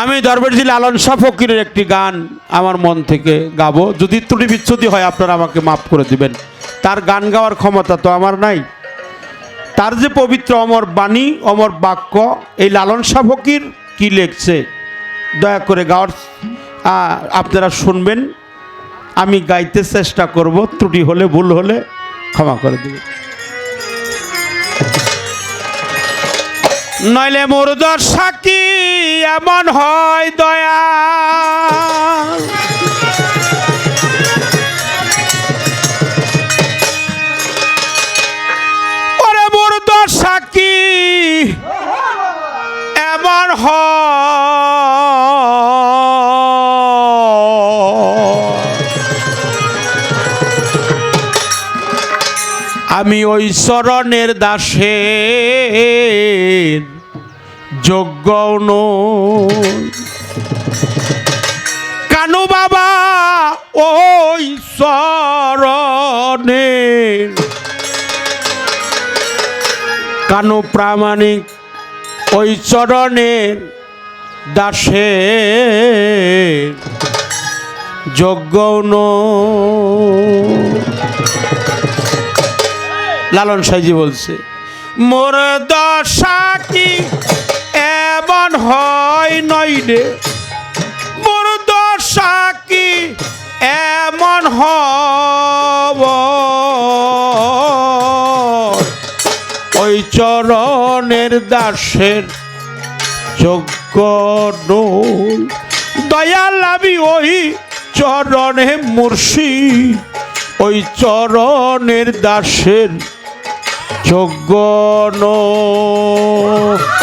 আমি দরবারজি লালন শাহ ফকিরের একটি গান আমার মন থেকে গাবো। যদি ত্রুটি বিচ্ছুতি হয়, আপনারা আমাকে মাফ করে দিবেন। তার গান গাওয়ার ক্ষমতা তো আমার নাই। তার যে পবিত্র অমর বাণী, অমর বাক্য, এই লালন শাহ ফকির কি লেখছে? দয়া করে গাওয়ার আপনারা শুনবেন। আমি গাইতে চেষ্টা করব, ত্রুটি হলে, ভুল হলে ক্ষমা করে দেবেন। নইলে মোর কি? এমন হয় দয়া? ওরে মোর দশা কি এমন আমি ওই চরণের দাসের যোগ্য। কানু বাবা, ওই চরণের কানু প্রামাণিক, ওই চরণের যোগ্য নই। লালন সাইজি বলছে, মোর দশা কি এমন হয় নই রে। মোর দশা কি এমন হব? ওই চরণের দাসের যোগ্য নই। দয়াল আমি ওই চরণে মুর্শি। ওই চরণের দাসের যোগ্য নই।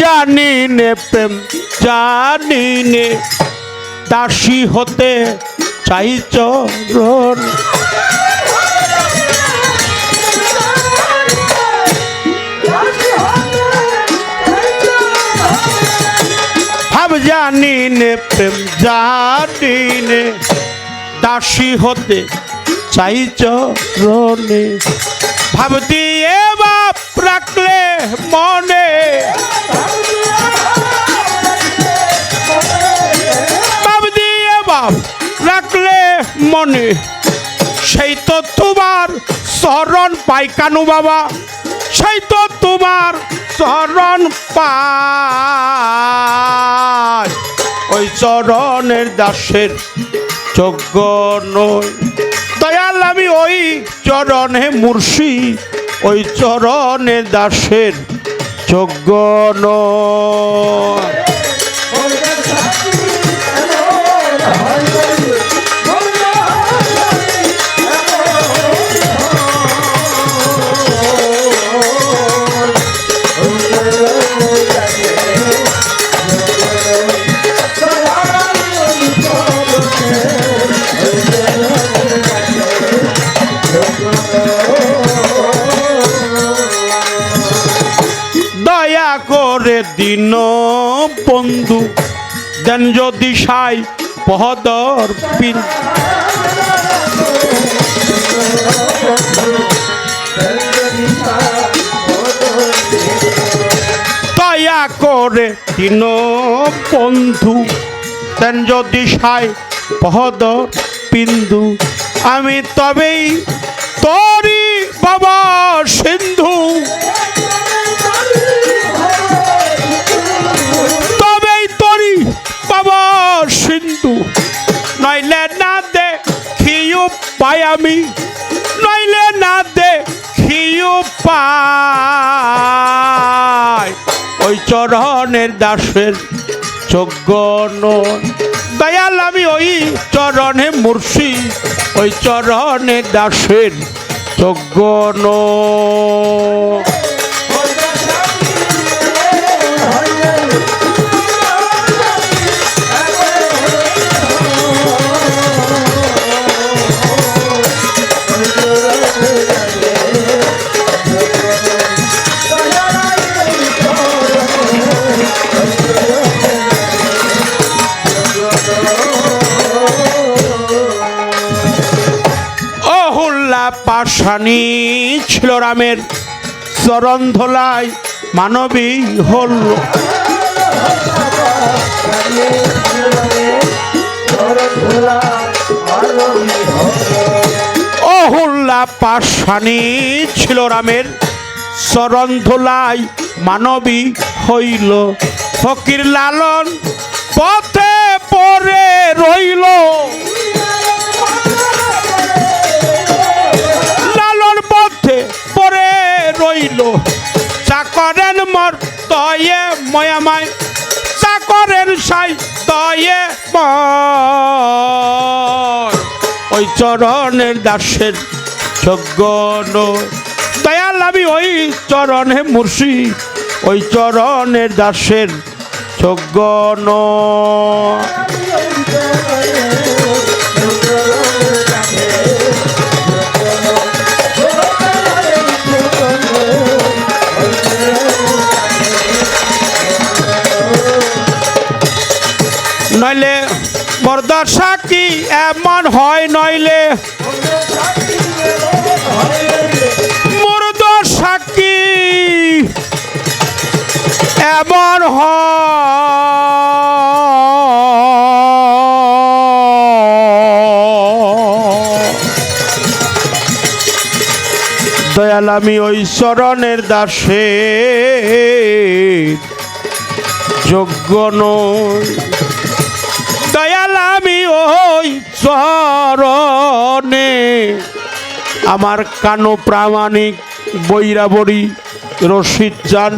জানি নে প্রেম, জানি নে। দাসী হতে চাই চরণ। জানি নে প্রেম, জানি নে। দাসী হতে চাই চরণে। ভাব দিয়ে বাপ রাখলে মনে মনে, সেই তো তোমার শরণ পাই কানু বাবা, সেই তো তোমার শরণ পাই। ওই চরণের দাসের যোগ্য নই। দয়াল আমি ওই চরণে মুর্শি, ওই চরণের দাসের যোগ্য নয় দিন বন্ধু, দেন যদি সাই পহদর পিন দয়া করে দিন বন্ধু, দেন যদি সাই পহদর বিন্দু আমি তবেই তরি বাবা সিন্ধু পাই ওই চরণের দাসের যোগ্য নয়। দয়াল আমি ওই চরণে মুর্শি, ওই চরণের দাসের যোগ্য নয়। পাশানি ছিল রামের চরণ ধোলায় মানবী হল। অহুল্লা পাশানি ছিল রামের চরণ ধোলায় মানবী হইল। ফকির লালন পথে পরে রইল। রইল চাকরেন মর তয়ে ময়ামায়, চাকরের সাই তয়ে। ওই চরণের দাসের যজ্ঞ। দয়াল আমি ওই চরণে মুর্শি, ওই চরণের দাসের যজ্ঞ হয় নইলে মুরদশা কি এমন দয়াল আমি ওই চরণের দাসে যোগ্য ওই চরণে আমার কানো প্রামাণিক বৈরাবরী রশিদ চান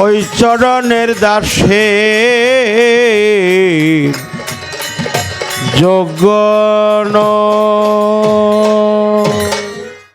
ওই চরণের দাসে যোগ্য